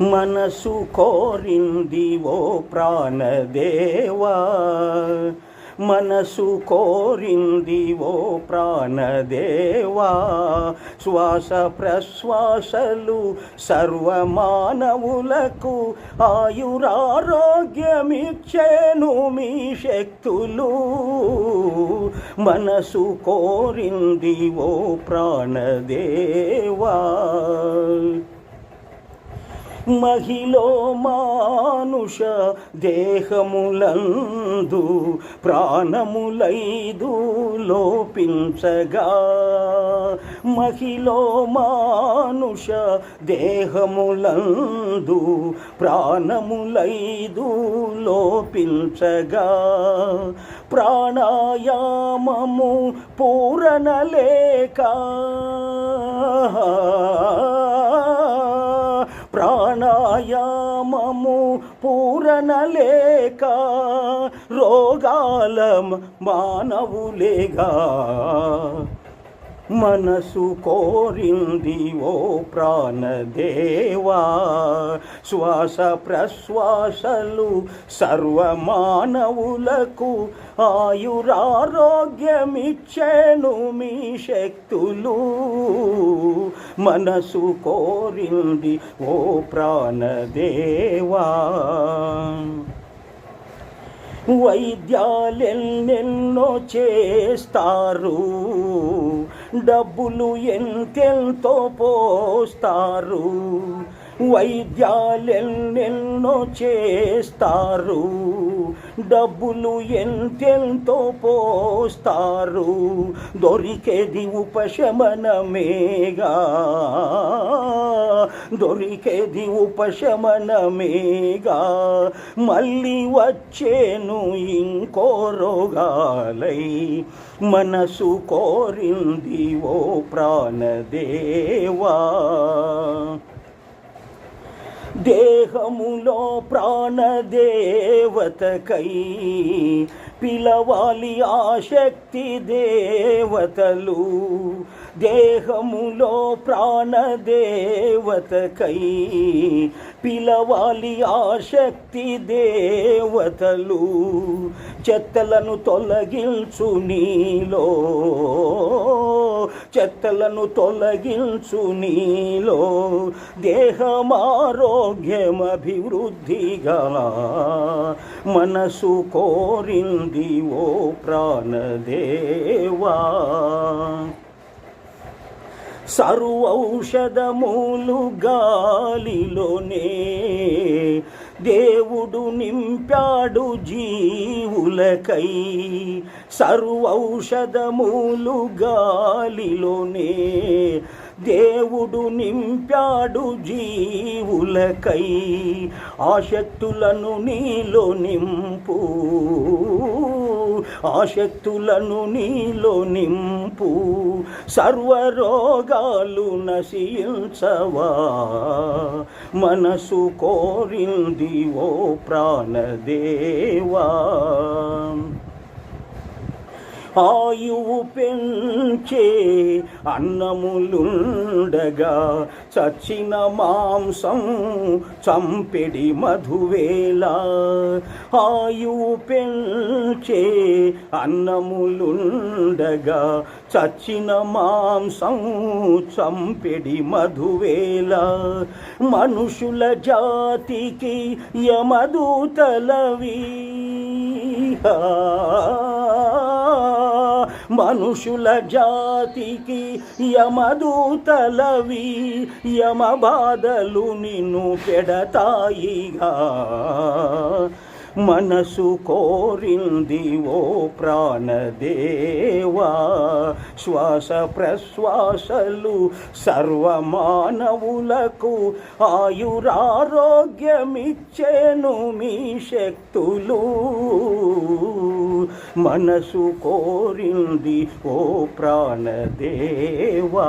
మనసు కోరింది ఓ ప్రాణదేవా. మనసు కోరింది ఓ ప్రాణదేవా. శ్వాస ప్రశ్వాసలు సర్వమానవులకు ఆయురారోగ్యమిచ్చేను మీ శక్తులు. మనసు కోరింది ఓ ప్రాణదేవా. మహిళ మానుష దేహములందు ప్రాణములైదు లోపించగా. మహిళ మానుష దేహములందు ప్రాణములైదు లోపించగా. ప్రాణాయామము పూరణ లేక ప్రాణాయామము పూరణలేక రోగాలం రోగాల మానవులేగా. మనసు కోరింది ఓ ప్రాణదేవా. శ్వాస ప్రశ్వాసలు సర్వమానవులకు ఆయురారోగ్యమిచ్చేను మీ శక్తులు. మనసు కోరింది ఓ ప్రాణదేవా. వైద్యాలెన్నెన్నో చేస్తారు. డబ్బులు ఎంతెంతో పోస్తారు. వైద్యాలెన్నెన్నో చేస్తారు. డబ్బులు ఎంతెంతో పోస్తారు. దొరికేది ఉపశమనమేగా దొరికేది ఉపశమనమేగా మళ్ళీ వచ్చేను ఇంకో రోగాలై. మనసు కోరింది ఓ ప్రాణదేవా. దేహములో ప్రాణదేవతకై పిలవాలి ఆ శక్తి దేవతలు. దేహములో ప్రాణదేవతకై పిలవాలి ఆ శక్తి దేవతలు. చెత్తలను తొలగించు నీలో. చెత్తలను తొలగించు నీలో దేహమారోగ్యమభివృద్ధిగా మనసు కోరింది ఓ ప్రాణదేవా. సర్వౌషధములు గాలిలోనే దేవుడు నింపాడు జీవులకై సర్వౌషధములు గాలిలోనే. దేవుడు నింపాడు జీవులకై ఆశక్తులను నీలో నింపు. ఆశక్తులను నీలో నింపు సర్వరోగాలు నశించవా? మనసు కోరింది ఓ ప్రాణదేవా? ఆయువు పెంచే అన్నములు అన్నములుండగా చచ్చిన మాంసం చంపెడి మధువేల ఆయువు పెంచే అన్నములుండగా చచ్చిన మాంసం చంపెడి మధువేల మనుషుల జాతికి యమదూతలవి. మనుషుల జాతికి యమదూతలవి యమ బాధలు నిన్ను పెడతాయిగా మనసు కోరింది ఓ ప్రాణదేవా. శ్వాస ప్రశ్వాసలు సర్వమానవులకు ఆయురారోగ్యమిచ్చేను మీ శక్తులు. మనసు కోరింది ఓ ప్రాణదేవా.